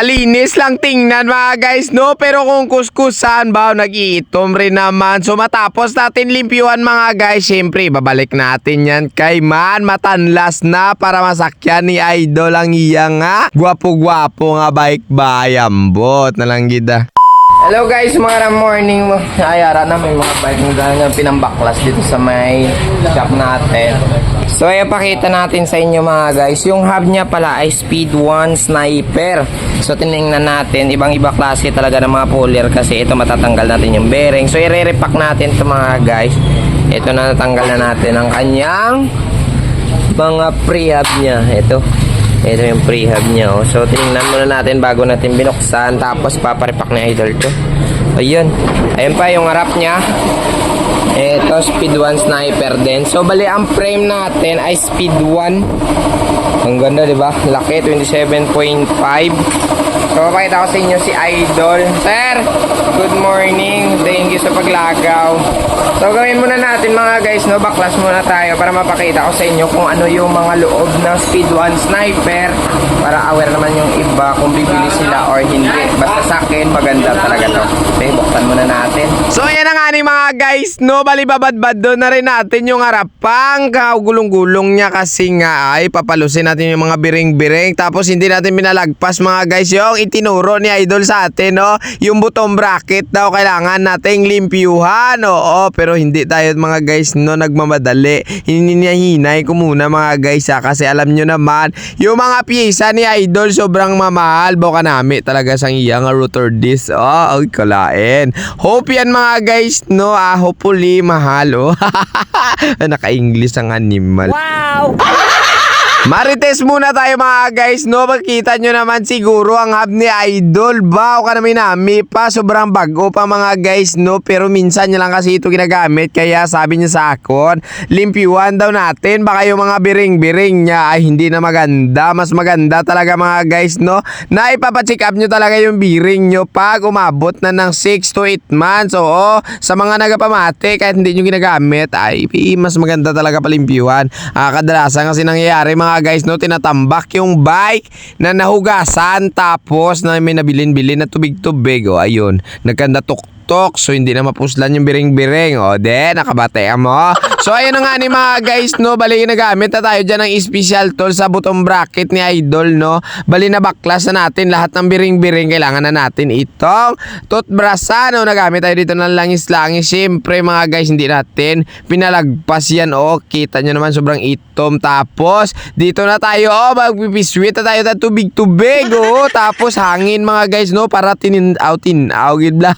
Alinis lang tingnan mga guys, no? Pero kung kuskusan ba, nag-iitom rin naman. So matapos natin limpyuhan mga guys, syempre babalik natin yan kay Man. Matanlas na para masakyan ni Idol ang iya nga. Gwapo-gwapo nga bike bayambot na lang gida. Hello guys, mga morning mo. Ayara na may mga bike mo nga pinambaklas dito sa may shop natin. So ay pakita natin sa inyo mga guys, yung hub niya pala ay Speed 1 Sniper. So tiningnan natin, ibang iba klase talaga ng mga puller kasi ito matatanggal natin yung bearing. So i-repack natin to mga guys. Ito na natanggal na natin ang kanyang mga prehab niya. Ito. Ito yung prehab niya. Oh. So, tingnan muna natin bago natin binuksan. Tapos, paparepack ni Idol to. Ayun. Ayun pa yung harap niya. Ito, speed 1 sniper din. So, bali, ang frame natin ay speed 1. Ang ganda, di ba? Laki, 27.5. So, pakita ko sa inyo si Idol. Sir, good morning. Thank you sa paglagaw. So, gawin muna natin mga guys, no? Baklas muna tayo para mapakita ko sa inyo kung ano yung mga loob ng Speed 1 Sniper para aware naman yung iba kung bibili sila or hindi. Basta sa akin, maganda talaga to. Okay, buksan muna natin. So, ayan na nga ni mga guys, no? Bali, babad-bad doon na rin natin yung harapang gulong-gulong niya kasi nga ay papalusin natin yung mga biring-biring tapos hindi natin pinalagpas mga guys yung itinuro ni Idol sa atin, no? Yung butong bracket daw kailangan nating limpyuhan, oo, pero hindi tayo mga guys, no, nagmamadali. Hininahinay ko muna mga guys, ha, kasi alam nyo naman, yung mga pyesa ni Idol sobrang mamahal, boka nami talaga sang iya nga rotor disc, oh, ay kalain. Hope yan mga guys, no, ah, hopefully mahal, oh. Naka-English ang animal. Wow! Marites muna tayo mga guys, no? Makita nyo naman siguro ang hub ni Idol. Ba, o ka namin nami pa. Sobrang bago pa mga guys, no? Pero minsan niya lang kasi ito ginagamit. Kaya sabi niya sa akin, limpyuhan daw natin. Baka yung mga biring-biring niya ay hindi na maganda. Mas maganda talaga mga guys, no? Na ipapacheck up nyo talaga yung biring nyo pag umabot na ng 6 to 8 months. Oo, sa mga nagapamate, kahit hindi nyo ginagamit, ay mas maganda talaga palimpyuhan. Ah, kadalasan kasi nangyayari mga guys, no, tinatambak yung bike na nahugasan tapos na may nabilin-bilin na tubig-tubig. O, ayun, nagkanda tuktok so hindi na mapuslan yung biring-biring. O, de, nakabatean mo. So, ayun na nga ni mga guys, no, bali nagamit na tayo dyan ng special tool sa butong bracket ni Idol, no. Bali na baklas na natin lahat ng biring-biring. Kailangan na natin itong toothbrusha, no. Nagamit tayo dito ng langis-langis. Siyempre, mga guys, hindi natin pinalagpas yan. O, kita nyo naman sobrang itom. Tapos, dito na tayo, oh, magpipiswit na tayo ng tubig-tubig, oh. Tapos, hangin mga guys, no, para tinin-aw, tin-aw, gidla.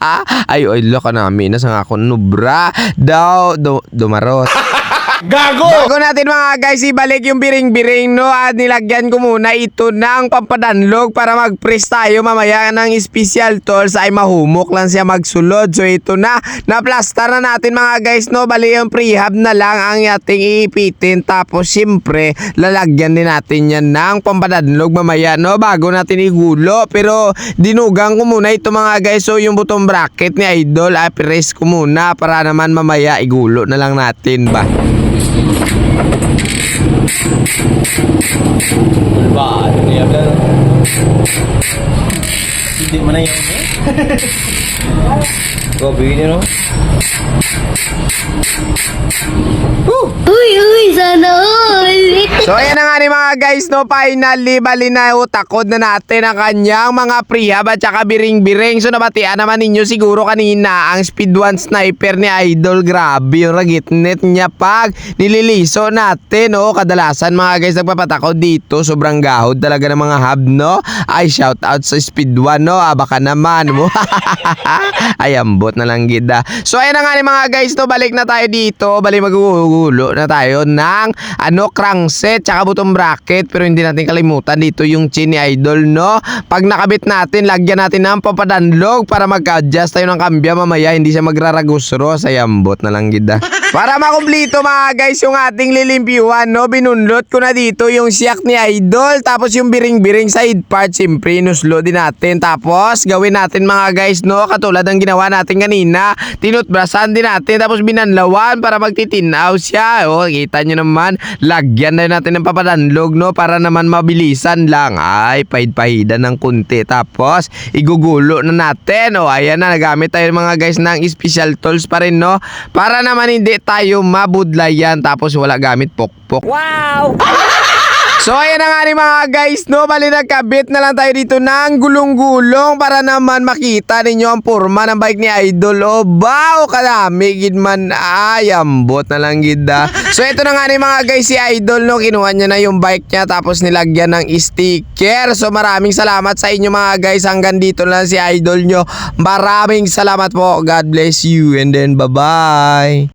Ay, oy, loko namin, nasa nga ako, nubra, daw, do, Dumarrosa. Gago! Bago natin mga guys, ibalik yung biring-biring, no, at nilagyan ko muna ito ng pampadanlog para mag-press tayo mamaya ng special tools ay mahumok lang siya magsulod. So, ito na, na-plaster na natin mga guys, no, bali yung prehab na lang ang ating iipitin. Tapos, siyempre, lalagyan din natin yan ng pampadanlog mamaya, no, bago natin igulo. Pero, dinugang ko muna ito mga guys, so yung butong bracket ni Idol, ay press ko muna para naman mamaya igulo na lang natin ba. Ba, ano yan na? Hindi mo na yun eh. Gobi nyo no? Uy, uy, sana all. So ayan na nga ni mga guys no finally bali na utakod na natin ang kanyang mga prehab at saka biring-biring. So nabatian naman ninyo siguro kanina ang speed 1 sniper ni Idol. Grabe yung ragitnet niya pag nililiso natin no. Kadalasan mga guys nagpapatakod dito. Sobrang gahod talaga ng mga hub no. Ay shout out sa speed 1 no. Ah, baka naman mo. Ay ambot na lang gida. So ayan na nga ni mga guys no balik na tayo dito. Bali magugulo na tayo ng ano crankset tsaka butong bracket pero hindi natin kalimutan dito yung chin ni Idol no? Pag nakabit natin lagyan natin ng papadanlog para magka-adjust tayo ng kambya. Mamaya hindi siya magraragusro. Sa yambot na lang gida para makumplito mga guys yung ating lilimpyuhan no? Binunlot ko na dito yung siyak ni Idol tapos yung biring-biring side part siyempre nuslo din natin. Tapos gawin natin mga guys no? Katulad ng ginawa natin natin kanina. Tinutbrasan din natin tapos binanlawan para magtitinaw siya. O, kita nyo naman, lagyan na natin ng papadanlog, no? Para naman mabilisan lang. Ay, pahid-pahidan ng kunti. Tapos, igugulo na natin. O, ayan na, nagamit tayo mga guys ng special tools pa rin, no? Para naman hindi tayo mabudlayan tapos wala gamit pokpok. Wow! So ayan na nga ni mga guys no? Bali nagkabit na lang tayo dito ng gulong-gulong Para naman makita ninyo ang forma ng bike ni Idol. O bao kadami gid man. Ay ambot na lang gid ah. So ito na nga ni mga guys si Idol no? Kinuha niya na yung bike niya Tapos nilagyan ng sticker. So maraming salamat sa inyo mga guys. Hanggang dito lang si Idol nyo Maraming salamat po. God bless you And then bye bye